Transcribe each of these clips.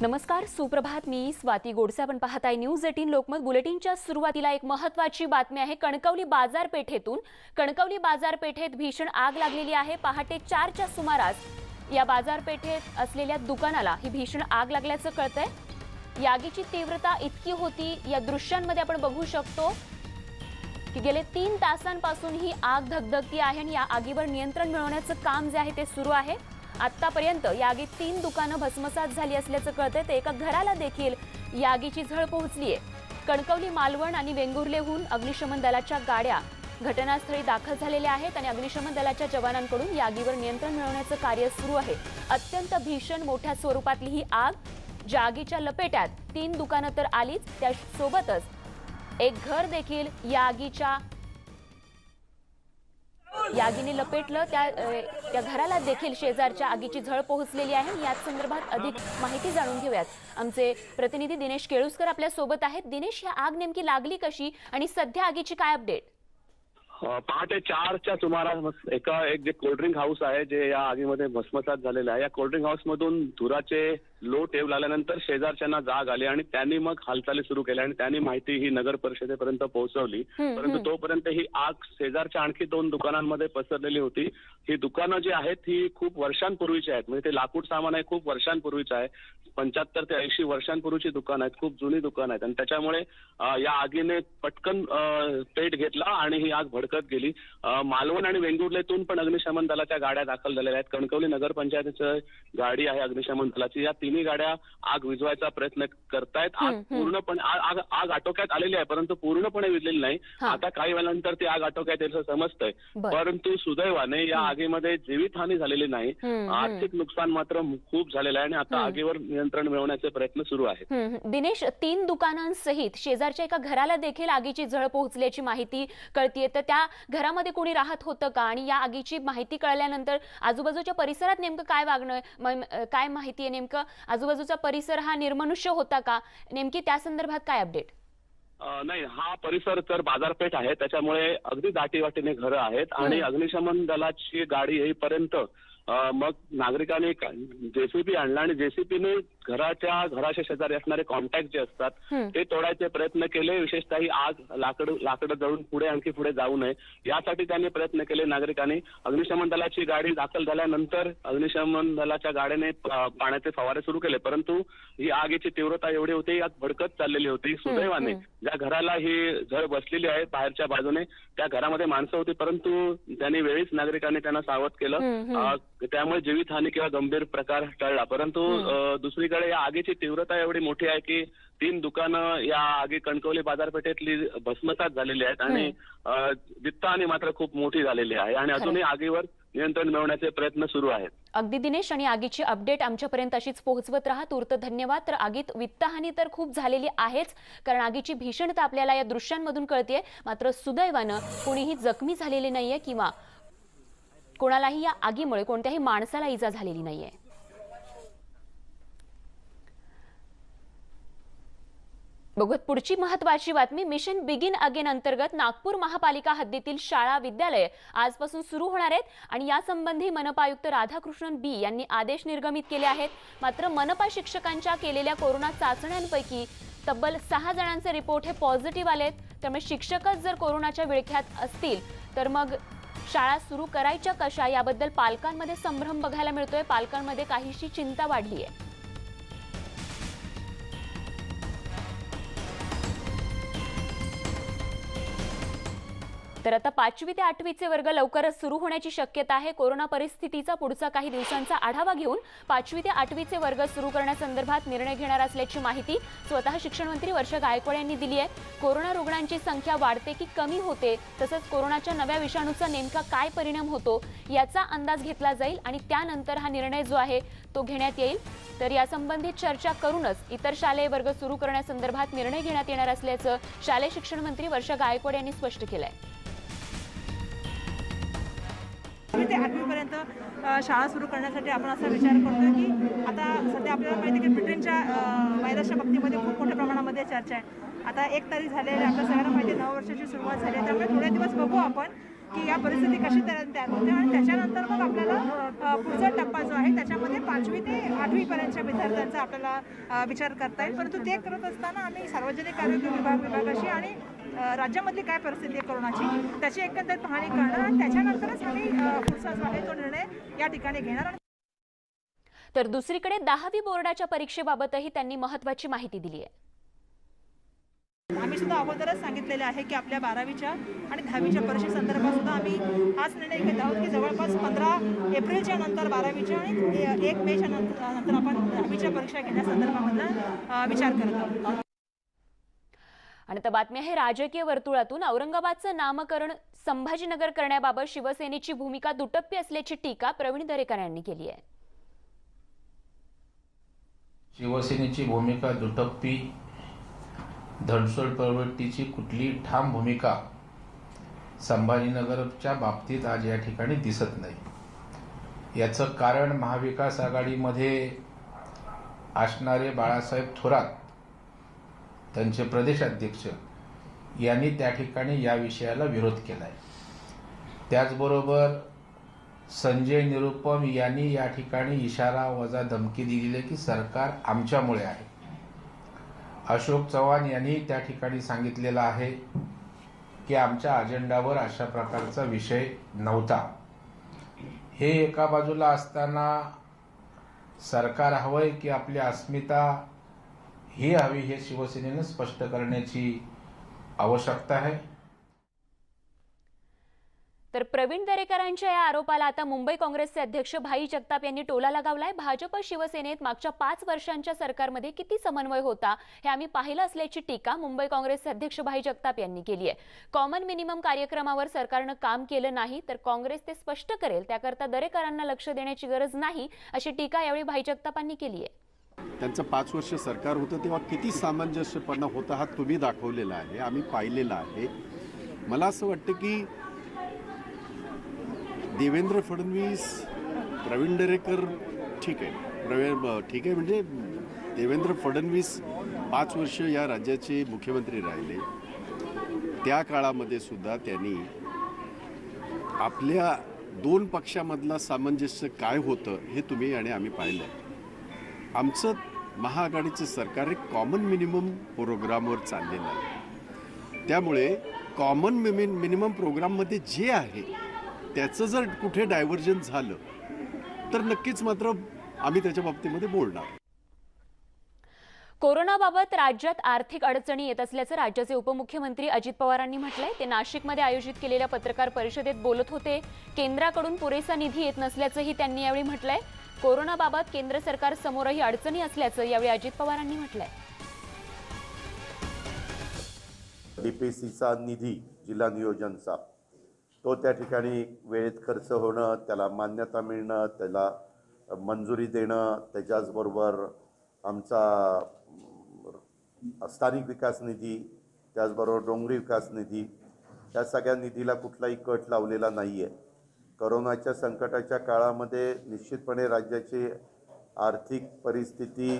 नमस्कार सुप्रभात. मी स्वाती गोडसे. आपण पाहताय न्यूज एटीन लोकमत बुलेटिनच्या सुरुवातीला एक महत्वाची बातमी आहे. कणकवली बाजारपेठेतून कणकवली बाजारपेठेत भीषण आग लागलेली आहे. पहाटे चारच्या सुमारास या बाजारपेठेत असलेल्या दुकानाला ही भीषण आग लागल्याचं कळतंय. या आगीची तीव्रता इतकी होती या दृश्यांमध्ये आपण बघू शकतो की गेले तीन तासांपासून ही आग धगधगती आहे आणि या आगीवर नियंत्रण मिळवण्याचं काम जे आहे ते सुरू आहे. आतापर्यंत या आगीत तीन दुकानं भस्मसात झाली असल्याचं कळतंय. तर एका घराला देखील या आगीची झळ पोहोचली आहे कणकवली मालवण आणि वेंगुर्लेहून अग्निशमन दलाच्या गाड्या घटनास्थळी दाखल झालेल्या आहेत आणि अग्निशमन दलाच्या जवानांकडून या आगीवर नियंत्रण मिळवण्याचं कार्य सुरू आहे. अत्यंत भीषण मोठ्या स्वरूपातली ही आग ज्या आगीच्या लपेट्यात तीन दुकानं तर आलीच त्यासोबतच एक घर देखील या आगीच्या यागीने लपेटलं त्या त्या घराला देखील शेजारच्या आगीची झळ पोहोचलेली आहे. याच संदर्भात अधिक माहिती जाणून घेऊयात. आमचे प्रतिनिधी दिनेश केळुसकर आपल्यासोबत आहेत. दिनेश ही आग नेमकी लागली कशी? आणि सध्या आगीची काय अपडेट? पहाटे चारच्या सुमारास एका एक जे कोल्ड्रिंक हाऊस आहे जे या आगीमध्ये भस्मसात झालेलं आहे. या कोल्ड्रिंक हाऊस मधून धुराचे लो टेव लागल्यानंतर शेजारच्यांना जाग आली आणि त्यांनी मग हालचाली सुरू केल्या आणि त्यांनी माहिती ही नगर परिषदेपर्यंत पोहोचवली. परंतु. तोपर्यंत ही आग शेजारच्या आणखी दोन दुकानांमध्ये पसरलेली होती. ही दुकानं जी आहेत ही खूप वर्षांपूर्वीची आहेत. म्हणजे ते लाकूड सामान आहे खूप वर्षांपूर्वीचं आहे. पंच्याहत्तर ते ऐंशी वर्षांपूर्वीची दुकान आहेत खूप जुनी दुकान आहेत. आणि त्याच्यामुळे या आगीने पटकन पेट घेतला आणि ही आग भडकत गेली. मालवण आणि वेंगुर्लेतून पण अग्निशमन दलाच्या गाड्या दाखल झालेल्या आहेत. कणकवली नगरपंचायतीचं गाडी आहे अग्निशमन दलाची. या तिन्ही गाड्या आग विझवायचा प्रयत्न करतायत आग. पूर्णपणे आग आग आटोक्यात आलेली आहे परंतु पूर्णपणे विझलेली नाही. आता काही वेळानंतर ती आग आटोक्यात येईल असं समजतंय. परंतु सुदैवाने या आगीमध्ये जीवितहानी झालेली नाही. आर्थिक नुकसान मात्र खूप झालेलं आहे आणि आता. आगीवर नियंत्रण मिळवण्याचे प्रयत्न सुरू आहेत. दिनेश तीन दुकानांसहित शेजारच्या एका घराला देखील आगीची झळ पोहोचल्याची माहिती कळतीये तर त्या घरामध्ये कोणी राहत होतं का आणि या आगीची माहिती कळल्यानंतर आजूबाजूच्या परिसरात नेमकं काय वागणं काय माहिती आहे नेमकं आजूबाजूचा परिसर हा निर्मनुष्य होता का? नेमकी त्या संदर्भात काय अपडेट नाही हा परिसर तर बाजारपेठ आहे. त्याच्यामुळे अगदी दाटीवाटीने घरं आहेत आणि. अग्निशमन दलाची गाडी येईपर्यंत मग नागरिकांनी जेसीबी आणला आणि जेसीबीने घराच्या घराच्या शेजारी असणारे कॉन्टॅक्ट जे असतात. ते तोडायचे प्रयत्न केले. विशेषतः ही आग लाकड लाकडं जळून पुढे आणखी पुढे जाऊ नये. यासाठी त्यांनी प्रयत्न केले नागरिकांनी. अग्निशमन दलाची गाडी दाखल झाल्यानंतर अग्निशमन दलाच्या गाड्याने पाण्याचे फवारे सुरू केले. परंतु ही आगीची तीव्रता एवढी होती आग भडकत चाललेली होती. सुदैवाने. ज्या घराला ही झळ बसलेली आहे बाहेरच्या बाजूने त्या घरामध्ये माणसं होती. परंतु त्यांनी वेळीच नागरिकांनी त्यांना सावध केलं. त्यामुळे जीवितहानी किंवा गंभीर प्रकार टळला. परंतु दुसरीकडे या आगीची तीव्रता एवढी मोठी आहे की तीन दुकानं या आगी कणकवली बाजारपेठेतली भस्मसात झालेली आहेत आणि वित्तहानी मात्र खूप मोठी झालेली आहे आणि. अजूनही आगीवर नियंत्रण मिळवण्याचे प्रयत्न सुरू आहेत. अगदी दिनेश आणि आगीची अपडेट आमच्यापर्यंत अशीच पोहोचवत राहा. तूर्त धन्यवाद. तर आगीत वित्तहानी तर खूप झालेली आहेच कारण आगीची भीषणता आपल्याला या दृश्यांमधून कळते मात्र सुदैवानं कोणीही जखमी झालेले नाहीये किंवा कोणालाही या आगीमुळे कोणत्याही माणसाला इजा झालेली नाहीये. बघत पुढची महत्वाची बातमी. मिशन बिगिन अगेन अंतर्गत नागपूर महापालिका हद्दीतील शाळा विद्यालय आजपासून सुरू होणार आहेत आणि यासंबंधी मनपा आयुक्त राधाकृष्णन बी यांनी आदेश निर्गमित केले आहेत. मात्र मनपा शिक्षकांच्या केलेल्या कोरोना चाचण्यांपैकी तब्बल सहा जणांचे रिपोर्ट हे पॉझिटिव्ह आलेत. त्यामुळे शिक्षकच जर कोरोनाच्या विळख्यात असतील तर मग शाळा सुरू करायच्या कशा? याबद्दल पालकांमध्ये संभ्रम बघायला मिळतोय. पालकांमध्ये काहीशी चिंता वाढली आहे तर आता पाचवी ते आठवीचे वर्ग लवकरच सुरू होण्याची शक्यता आहे. कोरोना परिस्थितीचा पुढचा काही दिवसांचा आढावा घेऊन पाचवी ते आठवीचे वर्ग सुरू करण्यासंदर्भात निर्णय घेणार असल्याची माहिती स्वतः शिक्षण मंत्री वर्षा गायकवाड यांनी दिली आहे. कोरोना रुग्णांची संख्या वाढते की कमी होते तसंच कोरोनाच्या नव्या विषाणूचा नेमका काय परिणाम होतो याचा अंदाज घेतला जाईल आणि त्यानंतर हा निर्णय जो आहे तो घेण्यात येईल. तर यासंबंधित चर्चा करूनच इतर शालेय वर्ग सुरू करण्यासंदर्भात निर्णय घेण्यात येणार असल्याचं शालेय शिक्षण मंत्री वर्षा गायकवाड यांनी स्पष्ट केलं आहे ते आठवीपर्यंत शाळा सुरू करण्यासाठी आपण असा विचार करतो की आता सध्या आपल्याला माहिती आहे की ब्रिटनच्या अ, व्हायरसच्या बाबतीमध्ये खूप मोठ्या प्रमाणामध्ये चर्चा आहे. आता एक तारीख झालेली आहे आपल्या सगळ्यांना माहिती आहे नऊ वर्षाची सुरुवात झाली आहे. त्यामुळे थोडे दिवस बघू आपण की या परिस्थिती कशी तयार तयार होते आणि त्याच्यानंतर मग आपल्याला पुढचा टप्पा जो आहे त्याच्यामध्ये पाचवी ते आठवीपर्यंतच्या विद्यार्थ्यांचा आपल्याला विचार करता येईल. परंतु ते करत असताना आम्ही सार्वजनिक आरोग्य विभाग विभागाशी आणि राज्यामधली काय परिस्थिती आहे कोरोनाची त्याची एकंदरीत पाहणी करणार आणि त्याच्यानंतरच आम्ही पुढचा जो आहे तो निर्णय या ठिकाणी घेणार आणि तर दुसरीकडे दहावी बोर्डाच्या परीक्षेबाबतही त्यांनी महत्वाची माहिती दिली आहे. आम्ही सुद्धा अगोदरच सांगितलेले आहे की आपल्या बारावीच्या आणि दहावीच्या परीक्षेसंदर्भात सुद्धा आम्ही हाच निर्णय घेत आहोत की जवळपास पंधरा एप्रिलच्या नंतर बारावीच्या आणि एक मेच्या नंतर नंतर आपण दहावीच्या परीक्षा घेण्यासंदर्भामधला विचार करत आहोत. आणि आता बातमी आहे राजकीय वर्तुळातून औरंगाबादचं नामकरण संभाजीनगर करण्याबाबत शिवसेनेची भूमिका दुटप्पी असल्याची टीका प्रवीण दरेकर यांनी केली आहे. शिवसेनेची भूमिका दुटप्पी धडसोड प्रवृत्तीची कुठली ठाम भूमिका संभाजीनगरच्या बाबतीत आज या ठिकाणी दिसत नाही. याचं कारण महाविकास आघाडीमध्ये असणारे बाळासाहेब थोरात त्यांचे प्रदेशाध्यक्ष यांनी त्या ठिकाणी या विषयाला विरोध केला आहे त्याचबरोबर संजय निरुपम यांनी या ठिकाणी इशारा वजा धमकी दिलेली आहे की सरकार आमच्यामुळे आहे. अशोक चव्हाण यांनी त्या ठिकाणी सांगितलेलं आहे की आमच्या अजेंडावर अशा प्रकारचा विषय नव्हता. हे एका बाजूला असताना सरकार हवंय की आपली अस्मिता ही हवी हे शिवसेनेनं स्पष्ट करण्याची आवश्यकता आहे. तर प्रवीण दरेकरांच्या या आरोपाला आता मुंबई काँग्रेसचे अध्यक्ष भाई जगताप यांनी टोला लगावलाय. भाजप शिवसेनेत मागच्या पाच वर्षांच्या सरकारमध्ये किती समन्वय होता हे आम्ही पाहिलं असल्याची टीका मुंबई काँग्रेसचे अध्यक्ष भाई जगताप यांनी केली आहे. कॉमन मिनिमम कार्यक्रमावर सरकारनं काम केलं नाही तर काँग्रेस ते स्पष्ट करेल. त्याकरता दरेकरांना लक्ष देण्याची गरज नाही अशी टीका यावेळी भाई जगतापांनी केली आहे. त्यांचं पाच वर्ष सरकार होतं तेव्हा किती सामंजस्यपणा होता हा तुम्ही दाखवलेला आहे आम्ही पाहिलेला आहे. मला असं वाटतं की देवेंद्र फडणवीस प्रवीण दरेकर ठीक आहे. प्रवीण ठीक आहे म्हणजे देवेंद्र फडणवीस पाच वर्ष या राज्याचे मुख्यमंत्री राहिले. त्या काळामध्ये सुद्धा त्यांनी आपल्या दोन पक्षामधला सामंजस्य काय होतं हे तुम्ही आणि आम्ही पाहिलं आमचं महाआघाडीचं सरकार एक कॉमन मिनिमम प्रोग्रामवर चाललेलं आहे. त्यामुळे कॉमन मिमिन मिनिमम प्रोग्राममध्ये जे आहे त्याचं जर कुठे डायव्हर्जन झालं तर नक्कीच मात्र आम्ही त्याच्या बाबतीमध्ये बोलणार. कोरोनाबाबत राज्यात आर्थिक अडचणी येत असल्याचं राज्याचे उपमुख्यमंत्री अजित पवारांनी म्हटलंय. ते नाशिकमध्ये आयोजित केलेल्या पत्रकार परिषदेत बोलत होते. केंद्राकडून पुरेसा निधी येत नसल्याचंही त्यांनी यावेळी म्हटलंय. कोरोनाबाबत केंद्र सरकार समोरही अडचणी असल्याचं यावेळी अजित पवारांनी म्हटलंय. डीपीसीचा निधी जिल्हा नियोजनचा तो त्या ठिकाणी वेळेत खर्च होणं त्याला मान्यता मिळणं त्याला मंजुरी देणं त्याच्याचबरोबर आमचा स्थानिक विकास निधी त्याचबरोबर डोंगरी विकास निधी या सगळ्या निधीला कुठलाही कट लावलेला नाही आहे करोनाच्या संकटाच्या काळामध्ये निश्चितपणे राज्याची आर्थिक परिस्थिती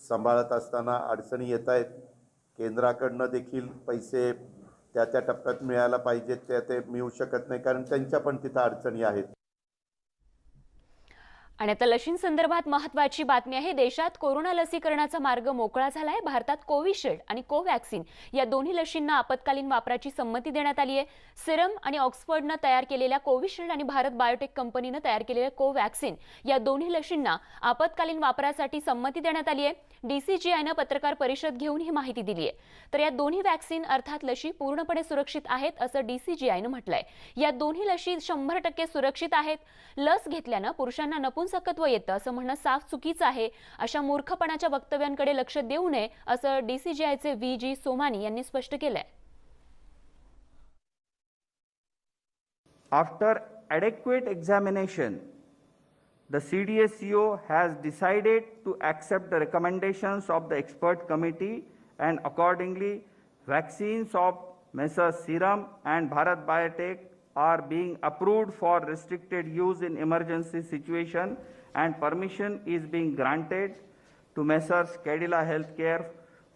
सांभाळत असताना अडचणी येत आहेत केंद्राकडनं देखील पैसे त्या त्या टप्प्यात मिळायला पाहिजेत त्या ते मिळू शकत नाही कारण त्यांच्या पण तिथं अडचणी आहेत. आणि आता लशींसंदर्भात महत्वाची बातमी आहे देशात कोरोना लसीकरणाचा मार्ग मोकळा झाला आहे भारतात कोविशिल्ड आणि कोवॅक्सिन या दोन्ही लशींना आपत्कालीन वापराची संमती देण्यात आली आहे सिरम आणि ऑक्सफर्डनं तयार केलेल्या कोविशिल्ड आणि भारत बायोटेक कंपनीनं तयार केलेल्या कोवॅक्सिन या दोन्ही लशींना आपत्कालीन वापरासाठी संमती देण्यात आली आहे डीसीजीआयनं पत्रकार परिषद घेऊन ही माहिती दिली आहे तर या दोन्ही वॅक्सिन अर्थात लशी पूर्णपणे सुरक्षित आहेत असं डीसीजीआयनं म्हटलंय. या दोन्ही लशी शंभर टक्के सुरक्षित आहेत. लस घेतल्यानं पुरुषांना नपुंसकत्व येतं असं म्हणणं साफ चुकीचं आहे. अशा मूर्खपणाच्या वक्तव्यांकडे लक्ष देऊ नये असं डीसीजीआयचे व्ही जी सोमानी यांनी स्पष्ट केलंय. After adequate examination the C D S C O has decided to accept the recommendations of the expert committee and accordingly vaccines of messrs serum and Bharat biotech are being approved for restricted use in emergency situation and permission is being granted to Messrs. Cadila Healthcare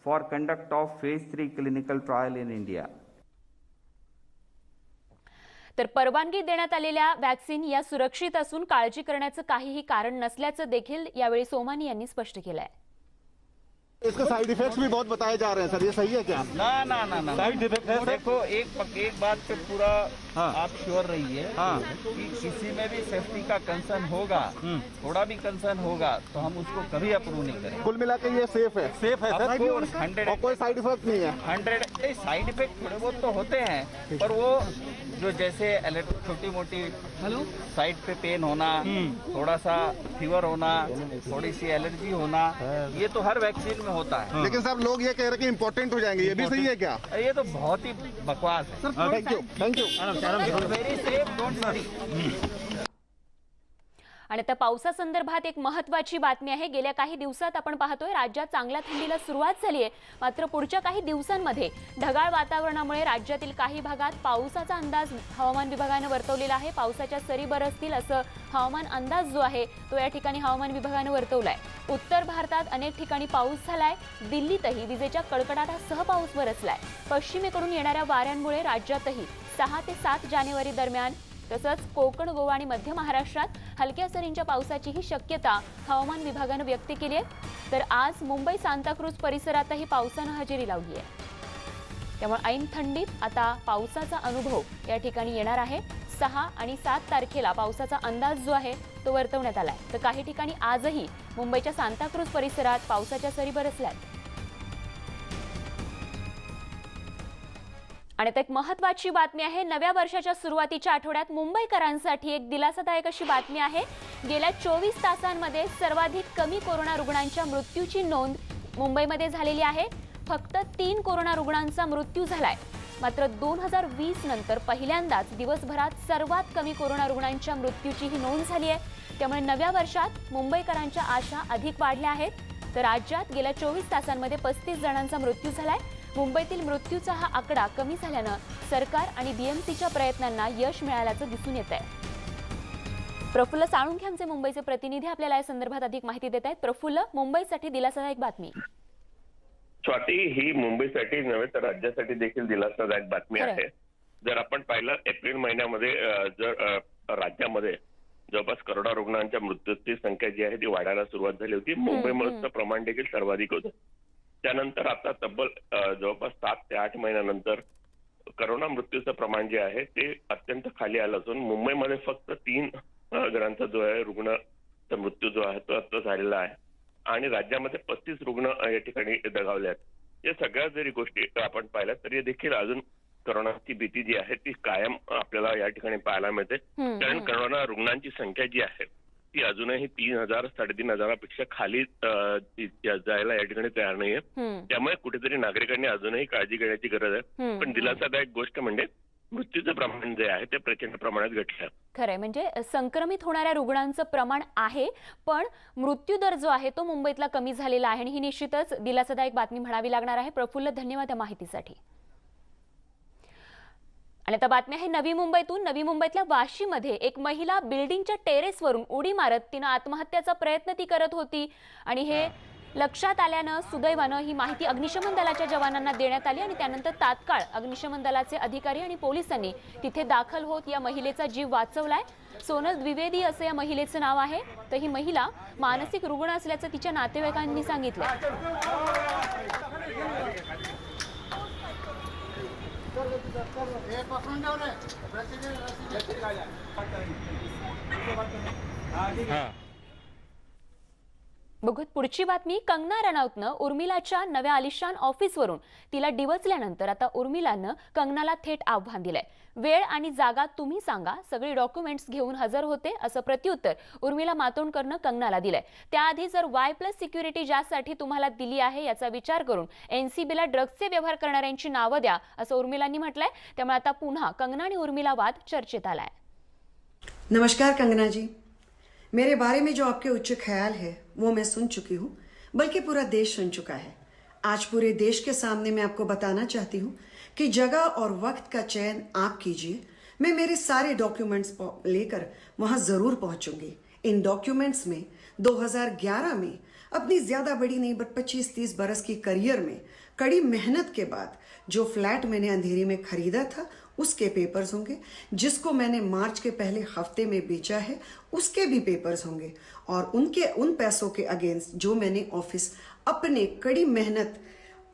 for conduct of phase 3 clinical trial in India. तर परवानगी देण्यात आलेल्या vaccine या सुरक्षित असून काळजी करण्याचं काहीही कारण नसल्याचं देखील यावेळी सोमानी यांनी स्पष्ट केलं आहे इसके साइड इफेक्ट्स भी बहुत बताए जा रहे हैं सर ये सही है क्या ना ना ना ना साइड इफेक्ट है देखो एक एक बात पे पूरा हाँ। आप श्योर रहिए हाँ। कि किसी में भी सेफ्टी का कंसर्न होगा थोड़ा भी कंसर्न होगा तो हम उसको कभी अप्रूव नहीं करेंगे। कुल मिला के ये सेफ़ है। सेफ़ है सर 100 और कोई साइड इफ़ेक्ट नहीं है। हंड्रेड साइड इफ़ेक्ट थोड़े बहुत तो होते हैं पर वो जो जैसे छोटी मोटी साइड पे पेन होना थोड़ा सा फीवर होना थोड़ी सी एलर्जी होना ये तो हर वैक्सीन में होता है। लेकिन साहब लोग ये कह रहे हैं कि इम्पोर्टेंट हो जाएँगे ये भी सही है क्या? ये तो बहुत ही बकवास है। थैंक यू थैंक यू आणि आता पावसासंदर्भात एक महत्वाची बातमी आहे. गेल्या काही दिवसात आपण पाहतोय राज्यात चांगल्या थंडीला सुरुवात झाली आहे. मात्र पुढच्या काही दिवसांमध्ये ढगाळ वातावरणामुळे राज्यातील काही भागात पावसाचा अंदाज हवामान विभागानं वर्तवलेला आहे. पावसाच्या सरी बरसतील असं हवामान अंदाज जो आहे तो या ठिकाणी हवामान विभागानं वर्तवलाय. उत्तर भारतात अनेक ठिकाणी पाऊस झालाय. दिल्लीतही विजेच्या कडकडाटासह पाऊस बरसलाय. पश्चिमेकडून येणाऱ्या वाऱ्यांमुळे राज्यातही सहा ते सात जानेवारी दरम्यान तसंच कोकण गोवा आणि मध्य महाराष्ट्रात हलक्या सरींच्या पावसाचीही शक्यता हवामान विभागानं व्यक्त केली आहे. तर आज मुंबई सांताक्रूज परिसरातही पावसानं हजेरी लावली आहे. त्यामुळे ऐन थंडीत आता पावसाचा अनुभव या ठिकाणी येणार आहे. सहा आणि सात तारखेला पावसाचा अंदाज जो आहे तो वर्तवण्यात आला आहे तर काही ठिकाणी आजही मुंबईच्या सांताक्रूज परिसरात पावसाच्या सरी बरसल्यात. आणि आता एक महत्वाची बातमी आहे. नव्या वर्षाच्या सुरुवातीच्या आठवड्यात मुंबईकरांसाठी एक दिलासादायक अशी बातमी आहे. गेल्या चोवीस तासांमध्ये सर्वाधिक कमी कोरोना रुग्णांच्या मृत्यूची नोंद मुंबईमध्ये झालेली आहे. फक्त तीन कोरोना रुग्णांचा मृत्यू झालाय. मात्र दोन हजार वीस नंतर पहिल्यांदाच दिवसभरात सर्वात कमी कोरोना रुग्णांच्या मृत्यूची ही नोंद झाली आहे. त्यामुळे नव्या वर्षात मुंबईकरांच्या आशा अधिक वाढल्या आहेत. तर राज्यात गेल्या चोवीस तासांमध्ये पस्तीस जणांचा मृत्यू झालाय. मुंबईतील मृत्यूचा हा आकडा कमी झाल्यानं सरकार आणि बीएमसीच्या प्रयत्नांना यश मिळाल्याचं दिसून येत आहे प्रफुल्ल साळुंखे आमचे मुंबईचे प्रतिनिधी आपल्याला या संदर्भात अधिक माहिती देत आहेत. प्रफुल्ल मुंबईसाठी दिलासादायक बातमी. स्वाती ही मुंबईसाठी नव्हे तर राज्यासाठी देखील दिलासादायक बातमी. आहे. जर आपण पाहिलं एप्रिल महिन्यामध्ये जर राज्यामध्ये जवळपास करोडा रुग्णांच्या मृत्यूची संख्या जी आहे ती वाढायला सुरुवात झाली होती. मुंबईमधलं प्रमाण देखील सर्वाधिक होतं. त्यानंतर आता तब्बल जवळपास सात ते आठ महिन्यानंतर करोना मृत्यूचं प्रमाण जे आहे ते अत्यंत खाली आलं असून मुंबईमध्ये फक्त तीन जणांचा जो आहे रुग्णचा मृत्यू जो आहे तो आता झालेला आहे. आणि राज्यामध्ये पस्तीस रुग्ण या ठिकाणी दगावले आहेत. या सगळ्या जरी गोष्टी आपण पाहिल्या तरी देखील अजून करोनाची भीती जी आहे ती कायम आपल्याला या ठिकाणी पाहायला मिळते. कारण. करोना रुग्णांची संख्या जी आहे ती अजूनही तीन हजार साडेतीन हजारापेक्षा खाली जायला या ठिकाणी तयार नाहीये. त्यामुळे कुठेतरी नागरिकांनी अजूनही काळजी घेण्याची गरज आहे. पण दिलासादायक गोष्ट म्हणजे मृत्यूचं प्रमाण जे आहे ते प्रचंड प्रमाणात घटलं. खरंय. म्हणजे संक्रमित होणाऱ्या रुग्णांचं प्रमाण आहे पण मृत्यूदर जो आहे तो मुंबईतला कमी झालेला आहे आणि ही निश्चितच दिलासादायक बातमी म्हणावी लागणार आहे. प्रफुल्ल धन्यवाद या माहितीसाठी. आणि आता बातमी आहे नवी मुंबईतून. नवी मुंबईतल्या वाशीमध्ये एक महिला बिल्डिंगच्या टेरेसवरून उडी मारत तिनं आत्महत्याचा प्रयत्न ती करत होती. आणि हे लक्षात आल्यानं सुदैवानं ही माहिती अग्निशमन दलाच्या जवानांना देण्यात आली आणि त्यानंतर तात्काळ अग्निशमन दलाचे अधिकारी आणि पोलिसांनी तिथे दाखल होत या महिलेचा जीव वाचवलाय. सोनल द्विवेदी असं या महिलेचं नाव आहे. तर ही महिला मानसिक रुग्ण असल्याचं तिच्या नातेवाईकांनी सांगितलं हे. हा बघत पुढची बातमी कंगना रनौतनं उर्मिलाच्या नव्या आलिशान ऑफिसवरून. तिला डिवचल्यानंतर आता उर्मिलानं कंगनाला थेट आव्हान दिलंय. वेळ आणि जागा तुम्ही सांगा सगळी डॉक्युमेंट्स घेऊन हजर होते असं प्रत्युत्तर उर्मिला मातोंडकरनं कंगनाला दिलंय. त्याआधी जर वाय प्लस सिक्युरिटी ज्यासाठी तुम्हाला दिली आहे याचा विचार करून एनसीबीला ड्रग्सचे व्यवहार करणाऱ्यांची नावं द्या असं उर्मिलांनी म्हटलंय. त्यामुळे आता पुन्हा कंगना आणि उर्मिला वाद चर्चेत आलाय. नमस्कार कंगनाजी. मेरे बारे में जो आपके उच्च ख्याल है, वो मैं सुन चुकी हूँ, बल्कि पूरा देश सुन चुका है। आज पूरे देश के सामने मैं आपको बताना चाहती हूँ कि जगह और वक्त का चयन आप कीजिए। मैं मेरे सारे डॉक्यूमेंट्स लेकर वहाँ ज़रूर पहुँचूँगी। इन डॉक्यूमेंट्स में 2011 में अपनी ज़्यादा बड़ी नहीं, बट 25-30 बरस की करियर में कड़ी मेहनत के बाद जो फ्लैट मैंने अंधेरी में खरीदा था उसके पेपर्स होंगे। जिसको मैंने मार्च के पहले हफ़्ते में बेचा है, उसके भी पेपर्स होंगे। और उनके, उन पैसों के अगेंस्ट जो मैंने ऑफ़िस अपने कड़ी मेहनत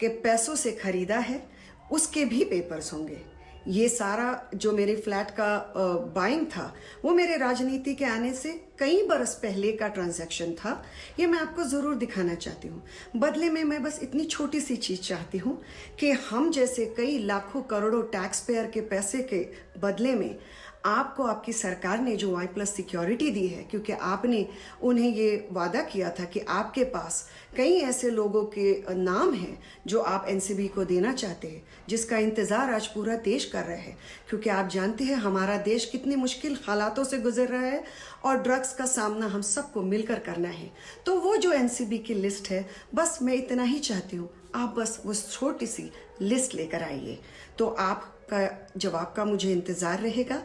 के पैसों से खरीदा है, उसके भी पेपर्स होंगे। ये सारा जो मेरे फ्लैट का बाइंग था, वो मेरे राजनीति के आने से कई बरस पहले का ट्रांजैक्शन था। ये मैं आपको ज़रूर दिखाना चाहती हूँ। बदले में मैं बस इतनी छोटी सी चीज़ चाहती हूँ कि हम जैसे कई लाखों करोड़ों टैक्स पेयर के पैसे के बदले में आपको आपकी सरकार ने जो वाई प्लस सिक्योरिटी दी है, क्योंकि आपने उन्हें ये वादा किया था कि आपके पास कई ऐसे लोगों के नाम हैं जो आप एनसीबी को देना चाहते हैं, जिसका इंतज़ार आज पूरा देश कर रहा है। क्योंकि आप जानते हैं, हमारा देश कितनी मुश्किल हालातों से गुजर रहा है और ड्रग्स का सामना हम सबको मिलकर करना है। तो वो जो एनसीबी की लिस्ट है, बस मैं इतना ही चाहती हूँ, आप बस वो छोटी सी लिस्ट लेकर आइए। तो आपका जवाब का मुझे इंतज़ार रहेगा।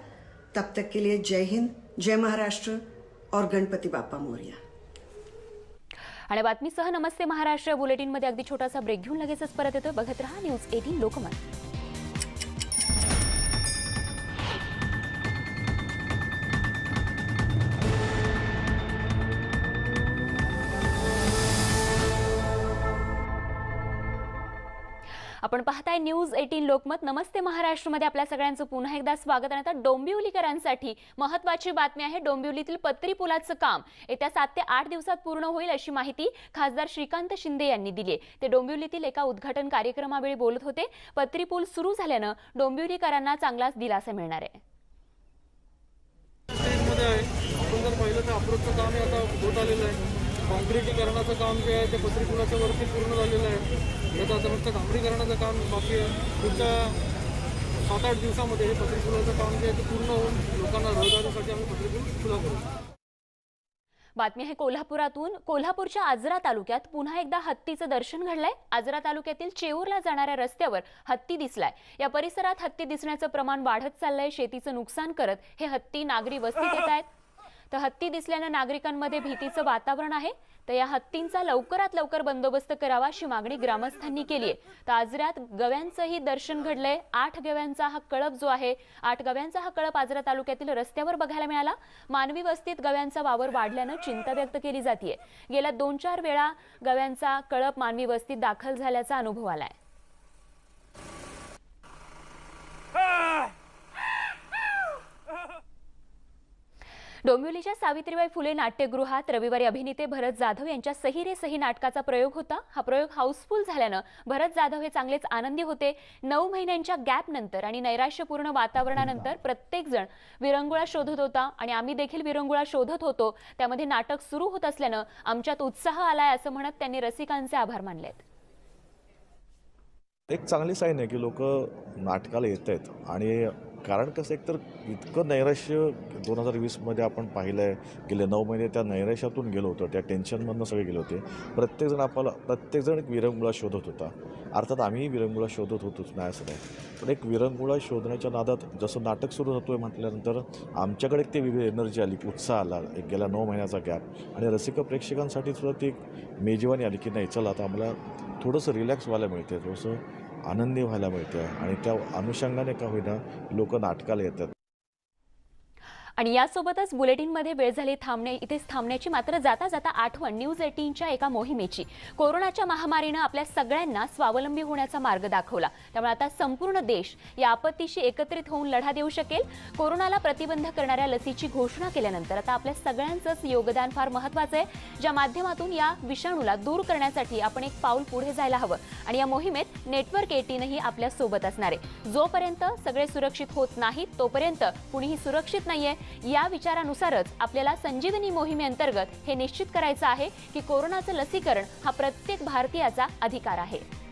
तब तक के लिए जय हिंद जय महाराष्ट्र और गणपती बाप्पा मोरया। आणि बातमीसह नमस्ते महाराष्ट्र बुलेटिनमध्ये अगदी छोटासा ब्रेक घेऊन लगेचच परत येतोय. बघत रहा न्यूज एटीन लोकमत. आपण पाहताय न्यूज एटीन लोकमत. नमस्ते महाराष्ट्रमध्ये आपल्या सगळ्यांचं. पुन्हा एकदा स्वागत आणि आता डोंबिवलीकरांसाठी महत्वाची बातमी आहे डोंबिवलीतील पत्री पुलाचं काम. येत्या सात ते आठ दिवसात पूर्ण होईल अशी माहिती खासदार श्रीकांत शिंदे यांनी दिली आहे ते डोंबिवलीतील एका उद्घाटन कार्यक्रमावेळी बोलत होते. पत्री पूल सुरू झाल्यानं डोंबिवलीकरांना चांगलाच दिलासा मिळणार आहे. आपण जर पाहिलं तर अप्रोचचं काम हे आता होत आलेलं आहे. काम जे आहे ते पत्रिकुलाच्या वरती पूर्ण झालेलं आहे. त्याचं आता फक्त डांबरीकरणाचं काम बाकी आहे. पुढच्या सात आठ दिवसामध्ये हे पत्रिकुलाचं काम जे आहे ते पूर्ण होऊन लोकांना रोजगारासाठी आम्ही पत्रिकुल खुला करू. बातमी आहे कोल्हापुरातून. कोल्हापूरच्या आजरा तालुक्यात पुन्हा एकदा हत्तीचं दर्शन घडलंय. आजरा तालुक्यातील चेऊरला जाणाऱ्या रस्त्यावर हत्ती दिसलाय. या परिसरात हत्ती दिसण्याचं प्रमाण वाढत चाललंय. शेतीचं नुकसान करत हे हत्ती नागरी वस्तीत येत आहेत. तर हत्ती दिसल्यानं नागरिकांमध्ये भीतीचं वातावरण आहे. तर या हत्तींचा लवकरात लवकर बंदोबस्त करावा अशी मागणी ग्रामस्थांनी केली आहे. तर आजऱ्यात गव्यांचंही दर्शन घडलंय. आठ गव्यांचा हा कळप जो आहे आठ गव्यांचा हा कळप आजरा तालुक्यातील रस्त्यावर बघायला मिळाला. मानवी वस्तीत गव्यांचा वावर वाढल्यानं चिंता व्यक्त केली जाते गेल्या दोन चार वेळा गव्यांचा कळप मानवी वस्तीत दाखल झाल्याचा अनुभव आलाय. डोंबिवलीच्या सावित्रीबाई फुले नाट्यगृहात रविवारी अभिनेते भरत जाधव यांच्या सही रे सही नाटकाचा प्रयोग होता. हा प्रयोग हाऊसफुल झाल्यानं भरत जाधव हे चांगलेच आनंदी होते. नऊ महिन्यांच्या गॅप नंतर आणि नैराश्यपूर्ण वातावरणानंतर प्रत्येक जण विरंगुळा शोधत होता आणि आम्ही देखील विरंगुळा शोधत होतो. त्यामध्ये नाटक सुरू होत असल्यानं आमच्यात उत्साह आलाय असं म्हणत त्यांनी रसिकांचे आभार मानलेत. एक चांगली साईन आहे की लोक नाटकाला येत आहेत आणि कारण कसं एक तर इतकं नैराश्य दोन हजार वीसमध्ये आपण पाहिलं आहे गेले नऊ महिने त्या नैराश्यातून गेलो होतो त्या टेन्शनमधनं सगळे गेले होते. प्रत्येकजण आपल्याला प्रत्येकजण एक विरंगुळा शोधत होता. अर्थात आम्हीही विरंगुळा शोधत होतोच नाही असं नाही. पण एक विरंगुळा शोधण्याच्या नादात जसं नाटक सुरू होतोय म्हटल्यानंतर आमच्याकडे ते वेगळी एनर्जी आली उत्साह आला. एक गेल्या नऊ महिन्याचा गॅप आणि रसिक प्रेक्षकांसाठी सुद्धा ती एक मेजवानी आली की नाही चला आता आम्हाला थोडंसं रिलॅक्स व्हायला मिळते थोडंसं आनंदी व्हायला मिळते आणि त्या अनुषंगाने का होईना लोक नाटकाला येतात. आणि यासोबतच बुलेटिनमध्ये वेळ झाली थांबणे इथेच थांबण्याची. मात्र जाता जाता आठवण न्यूज एटीनच्या एका मोहिमेची. कोरोनाच्या महामारीनं आपल्या सगळ्यांना स्वावलंबी होण्याचा मार्ग दाखवला. त्यामुळे आता संपूर्ण देश या आपत्तीशी एकत्रित होऊन लढा देऊ शकेल. कोरोनाला प्रतिबंध करणाऱ्या लसीची घोषणा केल्यानंतर आता आपल्या सगळ्यांचंच योगदान फार महत्वाचं आहे. ज्या माध्यमातून या विषाणूला दूर करण्यासाठी आपण एक पाऊल पुढे जायला हवं. आणि या मोहिमेत नेटवर्क एटीनही आपल्यासोबत असणार आहे. जोपर्यंत सगळे सुरक्षित होत नाहीत तोपर्यंत कुणीही सुरक्षित नाहीये. या विचारानुसारच आपल्याला संजीवनी मोहिमेअंतर्गत हे निश्चित करायचं आहे की कोरोनाचं लसीकरण हा प्रत्येक भारतीयाचा अधिकार आहे.